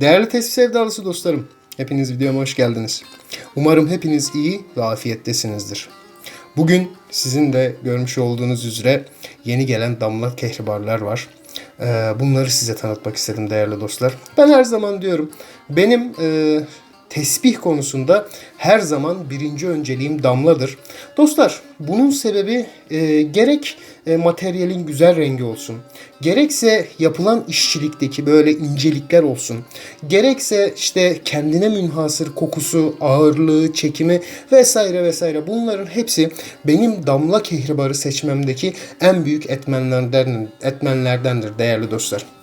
Değerli tespih sevdalısı dostlarım, hepiniz videoma hoş geldiniz. Umarım hepiniz iyi ve afiyettesinizdir. Bugün sizin de görmüş olduğunuz üzere yeni gelen damla kehribarlar var. Ee, Bunları size tanıtmak istedim değerli dostlar. Ben her zaman diyorum, benim e, tesbih konusunda her zaman birinci önceliğim damladır. Dostlar bunun sebebi e, gerek e, materyalin güzel rengi olsun, gerekse yapılan işçilikteki böyle incelikler olsun, gerekse işte kendine münhasır kokusu, ağırlığı, çekimi vesaire vesaire bunların hepsi benim damla kehribarı seçmemdeki en büyük etmenlerden, etmenlerdendir değerli dostlar.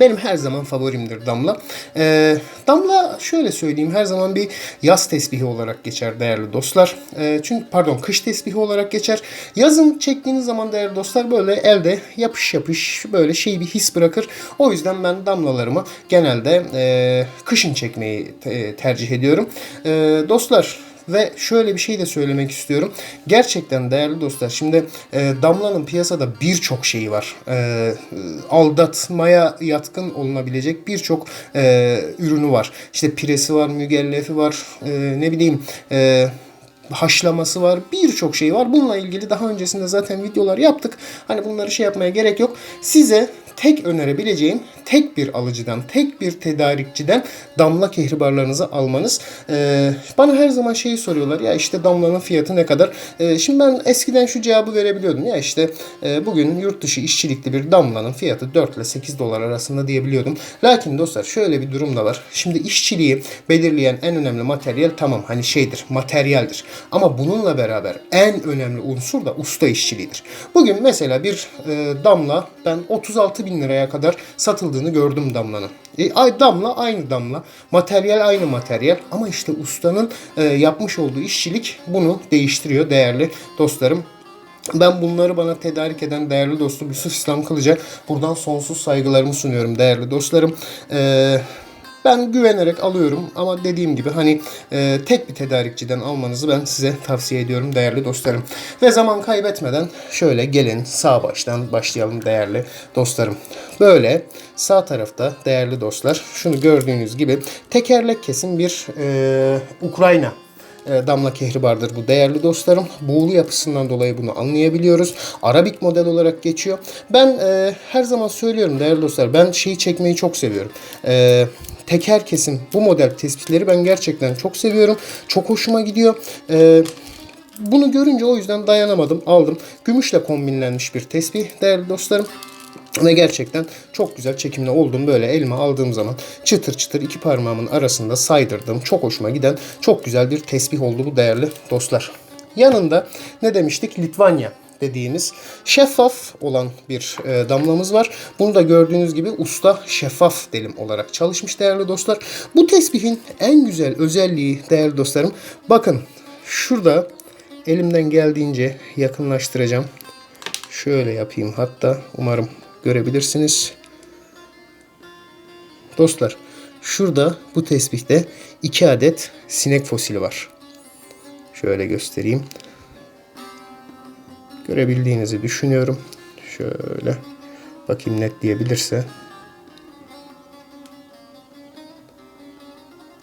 Benim her zaman favorimdir Damla. Ee, Damla şöyle söyleyeyim her zaman bir yaz tesbihi olarak geçer değerli dostlar. Ee, çünkü pardon kış tesbihi olarak geçer. Yazın çektiğiniz zaman değerli dostlar böyle elde yapış yapış böyle şey bir his bırakır. O yüzden ben damlalarımı genelde e, kışın çekmeyi te- tercih ediyorum. E, dostlar ve şöyle bir şey de söylemek istiyorum. Gerçekten değerli dostlar şimdi e, Damla'nın piyasada birçok şeyi var. E, aldatmaya yatkın olunabilecek birçok e, ürünü var. İşte piresi var, mügellefi var, e, ne bileyim... E, haşlaması var. Birçok şey var. Bununla ilgili daha öncesinde zaten videolar yaptık. Hani bunları şey yapmaya gerek yok. Size tek önerebileceğim tek bir alıcıdan, tek bir tedarikçiden damla kehribarlarınızı almanız. Ee, bana her zaman şeyi soruyorlar. Ya işte damlanın fiyatı ne kadar? Ee, şimdi ben eskiden şu cevabı verebiliyordum. Ya işte e, bugün yurt dışı işçilikli bir damlanın fiyatı 4 ile 8 dolar arasında diyebiliyordum. Lakin dostlar şöyle bir durum da var. Şimdi işçiliği belirleyen en önemli materyal tamam hani şeydir, materyaldir. Ama bununla beraber en önemli unsur da usta işçiliğidir. Bugün mesela bir e, damla ben 36 bin liraya kadar satıldığını gördüm damlanın. E, damla aynı damla. Materyal aynı materyal. Ama işte ustanın e, yapmış olduğu işçilik bunu değiştiriyor değerli dostlarım. Ben bunları bana tedarik eden değerli dostum Yusuf İslam Kılıç'a buradan sonsuz saygılarımı sunuyorum değerli dostlarım. Eee ben güvenerek alıyorum ama dediğim gibi hani e, tek bir tedarikçiden almanızı ben size tavsiye ediyorum değerli dostlarım. Ve zaman kaybetmeden şöyle gelin sağ baştan başlayalım değerli dostlarım. Böyle sağ tarafta değerli dostlar şunu gördüğünüz gibi tekerlek kesim bir e, Ukrayna damla kehribardır bu değerli dostlarım. Buğulu yapısından dolayı bunu anlayabiliyoruz. Arabik model olarak geçiyor. Ben e, her zaman söylüyorum değerli dostlar. Ben şeyi çekmeyi çok seviyorum. E, teker kesim bu model tespitleri ben gerçekten çok seviyorum. Çok hoşuma gidiyor. E, bunu görünce o yüzden dayanamadım. Aldım. Gümüşle kombinlenmiş bir tesbih değerli dostlarım. Ve gerçekten çok güzel çekimli oldum. Böyle elime aldığım zaman çıtır çıtır iki parmağımın arasında saydırdım. Çok hoşuma giden çok güzel bir tesbih oldu bu değerli dostlar. Yanında ne demiştik? Litvanya dediğimiz şeffaf olan bir e, damlamız var. Bunu da gördüğünüz gibi usta şeffaf delim olarak çalışmış değerli dostlar. Bu tesbihin en güzel özelliği değerli dostlarım bakın şurada elimden geldiğince yakınlaştıracağım. Şöyle yapayım hatta umarım görebilirsiniz. Dostlar şurada bu tesbihte iki adet sinek fosili var. Şöyle göstereyim. Görebildiğinizi düşünüyorum. Şöyle bakayım netleyebilirse.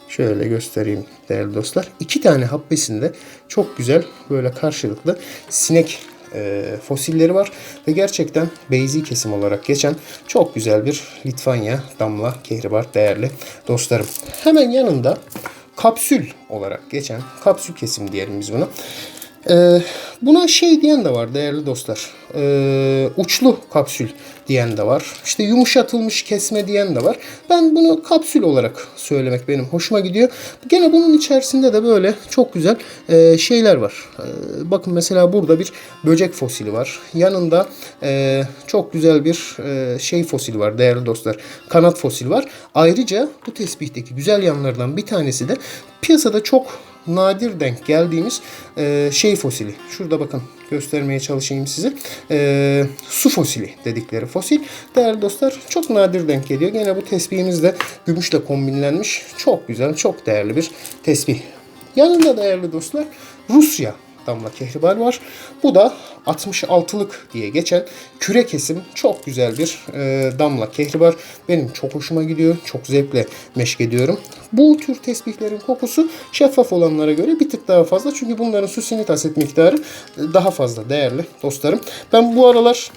Şöyle göstereyim değerli dostlar. İki tane habbesinde çok güzel böyle karşılıklı sinek e, fosilleri var. Ve gerçekten beyzi kesim olarak geçen çok güzel bir Litvanya damla kehribar değerli dostlarım. Hemen yanında kapsül olarak geçen kapsül kesim diyelim biz buna. Ee, buna şey diyen de var değerli dostlar. Ee, uçlu kapsül diyen de var. İşte yumuşatılmış kesme diyen de var. Ben bunu kapsül olarak söylemek benim hoşuma gidiyor. Gene bunun içerisinde de böyle çok güzel e, şeyler var. E, bakın mesela burada bir böcek fosili var. Yanında e, çok güzel bir e, şey fosili var değerli dostlar. Kanat fosili var. Ayrıca bu tespihteki güzel yanlardan bir tanesi de piyasada çok nadir denk geldiğimiz e, şey fosili. Şurada bakın göstermeye çalışayım size. E, su fosili dedikleri fosil. Değerli dostlar çok nadir denk geliyor. Gene bu tesbihimiz de gümüşle kombinlenmiş. Çok güzel, çok değerli bir tesbih. Yanında değerli dostlar Rusya damla kehribar var. Bu da 66'lık diye geçen küre kesim çok güzel bir e, damla kehribar. Benim çok hoşuma gidiyor. Çok zevkle meşk ediyorum. Bu tür tesbihlerin kokusu şeffaf olanlara göre bir tık daha fazla. Çünkü bunların susinit asit miktarı e, daha fazla değerli dostlarım. Ben bu aralar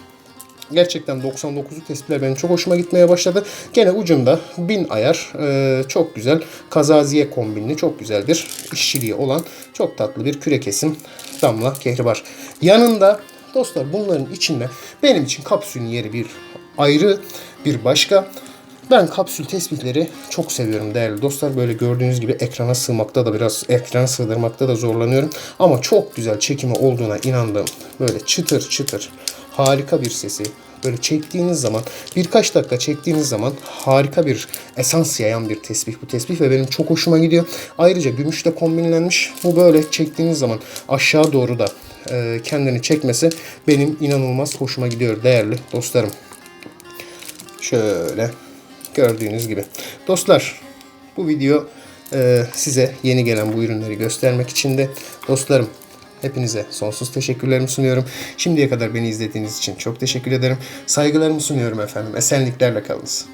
Gerçekten 99'luk tespitler benim çok hoşuma gitmeye başladı. Gene ucunda 1000 ayar e, çok güzel kazaziye kombinli çok güzel bir işçiliği olan çok tatlı bir küre kesim damla kehribar. Yanında dostlar bunların içinde benim için kapsülün yeri bir ayrı bir başka. Ben kapsül tespitleri çok seviyorum değerli dostlar. Böyle gördüğünüz gibi ekrana sığmakta da biraz ekrana sığdırmakta da zorlanıyorum. Ama çok güzel çekimi olduğuna inandığım böyle çıtır çıtır harika bir sesi. Böyle çektiğiniz zaman birkaç dakika çektiğiniz zaman harika bir esans yayan bir tesbih bu tesbih ve benim çok hoşuma gidiyor. Ayrıca gümüşle kombinlenmiş. Bu böyle çektiğiniz zaman aşağı doğru da e, kendini çekmesi benim inanılmaz hoşuma gidiyor değerli dostlarım. Şöyle gördüğünüz gibi. Dostlar bu video e, size yeni gelen bu ürünleri göstermek için de dostlarım hepinize sonsuz teşekkürlerimi sunuyorum. Şimdiye kadar beni izlediğiniz için çok teşekkür ederim. Saygılarımı sunuyorum efendim. Esenliklerle kalınız.